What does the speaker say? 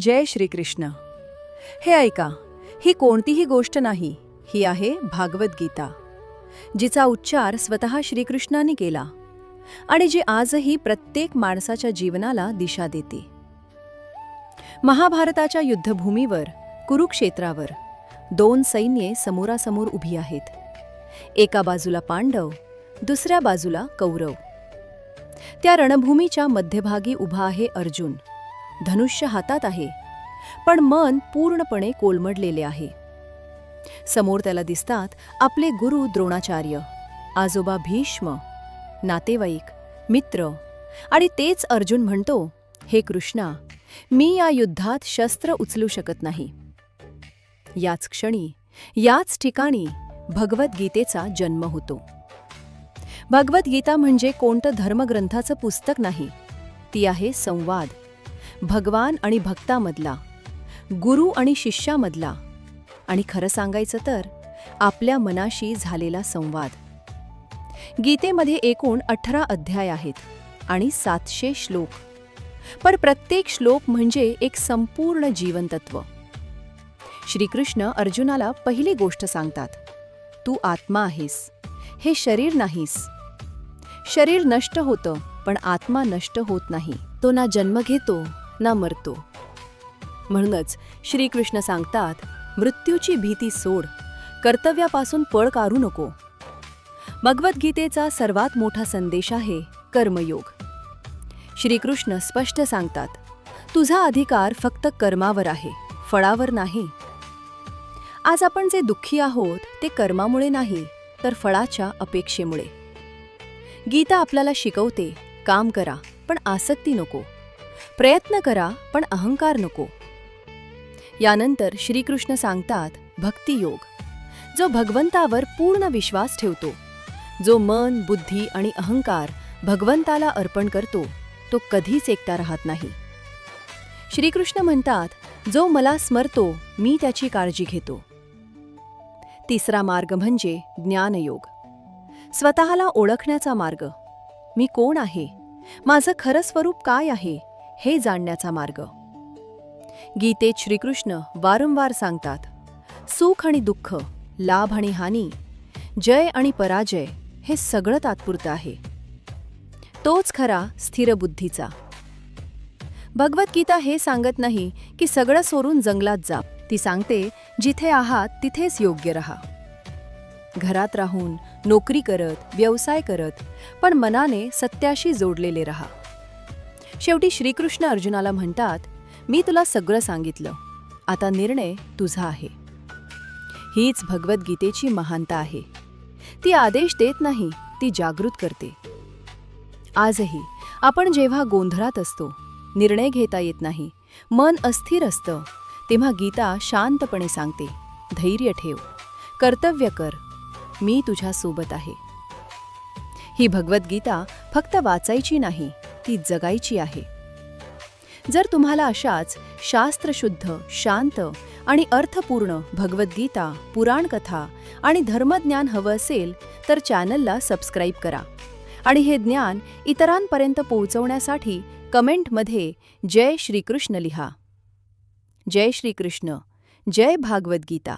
जय श्रीकृष्ण. हे ऐका ही कोणतीही गोष्ट नाही ही आहे भागवत गीता जिचा उच्चार स्वतः श्रीकृष्णाने केला आणि जी आजही प्रत्येक माणसाच्या जीवनाला दिशा देते. महाभारताच्या युद्धभूमीवर कुरुक्षेत्रावर दोन सैन्ये समोरासमोर उभी आहेत. एका बाजूला पांडव दुसऱ्या बाजूला कौरव. त्या रणभूमीच्या मध्यभागी उभा आहे अर्जुन. धनुष्य हातात आहे. पण मन पूर्णपणे कोलमडलेले आहे. समोर त्याला दिसतात आपले गुरु द्रोणाचार्य आजोबा भीष्म नातेवाईक मित्र. आणि तेच अर्जुन म्हणतो हे कृष्णा मी या युद्धात शस्त्र उचलू शकत नाही. याच क्षणी याच ठिकाणी भगवद्गीतेचा जन्म होतो. भगवद्गीता म्हणजे कोणतं धर्मग्रंथाचं पुस्तक नाही. ती आहे संवाद. भगवान आणि भक्तामधला गुरु आणि शिष्यामधला. आणि खरं सांगायचं तर आपल्या मनाशी झालेला संवाद. गीतेमध्ये एकूण अठरा अध्याय आहेत आणि सातशे श्लोक. पण प्रत्येक श्लोक म्हणजे एक संपूर्ण जीवनतत्व. श्रीकृष्ण अर्जुनाला पहिली गोष्ट सांगतात तू आत्मा आहेस. हे शरीर नाहीस. शरीर नष्ट होतं पण आत्मा नष्ट होत नाही. तो ना जन्म घेतो ना मरतो. म्हणूनच श्रीकृष्ण सांगतात मृत्यूची भीती सोड कर्तव्यापासून पळ काढू नको. भगवद्गीतेचा सर्वात मोठा संदेश आहे कर्मयोग. श्रीकृष्ण स्पष्ट सांगतात तुझा अधिकार फक्त कर्मावर आहे फळावर नाही. आज आपण जे दुःखी आहोत ते कर्मामुळे नाही तर फळाच्या अपेक्षेमुळे. गीता आपल्याला शिकवते काम करा पण आसक्ती नको. प्रयत्न करा पण अहंकार नको. यानंतर श्रीकृष्ण सांगतात भक्तियोग जो भगवंतावर पूर्ण विश्वास ठेवतो जो मन बुद्धी आणि अहंकार भगवंताला अर्पण करतो तो कधीच एकटा राहत नाही. श्रीकृष्ण म्हणतात जो मला स्मरतो मी त्याची काळजी घेतो. तिसरा मार्ग म्हणजे ज्ञानयोग. स्वतःला ओळखण्याचा मार्ग. मी कोण आहे? माझं खरं स्वरूप काय आहे? हे जाणण्याचा मार्ग. गीतेत श्रीकृष्ण वारंवार सांगतात सुख आणि दुःख लाभ आणि हानी जय आणि पराजय हे सगळं तात्पुरतं आहे. तोच खरा स्थिर बुद्धीचा. भगवद्गीता हे सांगत नाही की सगळं सोडून जंगलात जा. ती सांगते जिथे आहात तिथेच योग्य रहा. घरात राहून नोकरी करत व्यवसाय करत पण मनाने सत्याशी जोडलेले रहा. शेवटी श्रीकृष्ण अर्जुनाला म्हणतात मी तुला सगळं सांगितलं. आता निर्णय तुझा आहे. हीच भगवद्गीतेची महानता आहे. ती आदेश देत नाही ती जागृत करते. आजही आपण जेव्हा गोंधळात असतो निर्णय घेता येत नाही मन अस्थिर असतं तेव्हा गीता शांतपणे सांगते धैर्य ठेव. कर्तव्य कर. मी तुझ्यासोबत आहे. ही भगवद्गीता फक्त वाचायची नाही ती जगायची आहे. जर तुम्हाला अशाच शास्त्रशुद्ध शांत आणि अर्थपूर्ण भगवद्गीता पुराणकथा आणि धर्मज्ञान हवं असेल तर चॅनलला सबस्क्राईब करा. आणि हे ज्ञान इतरांपर्यंत पोहोचवण्यासाठी कमेंटमध्ये जय श्रीकृष्ण लिहा. जय श्रीकृष्ण. जय भागवद्गीता.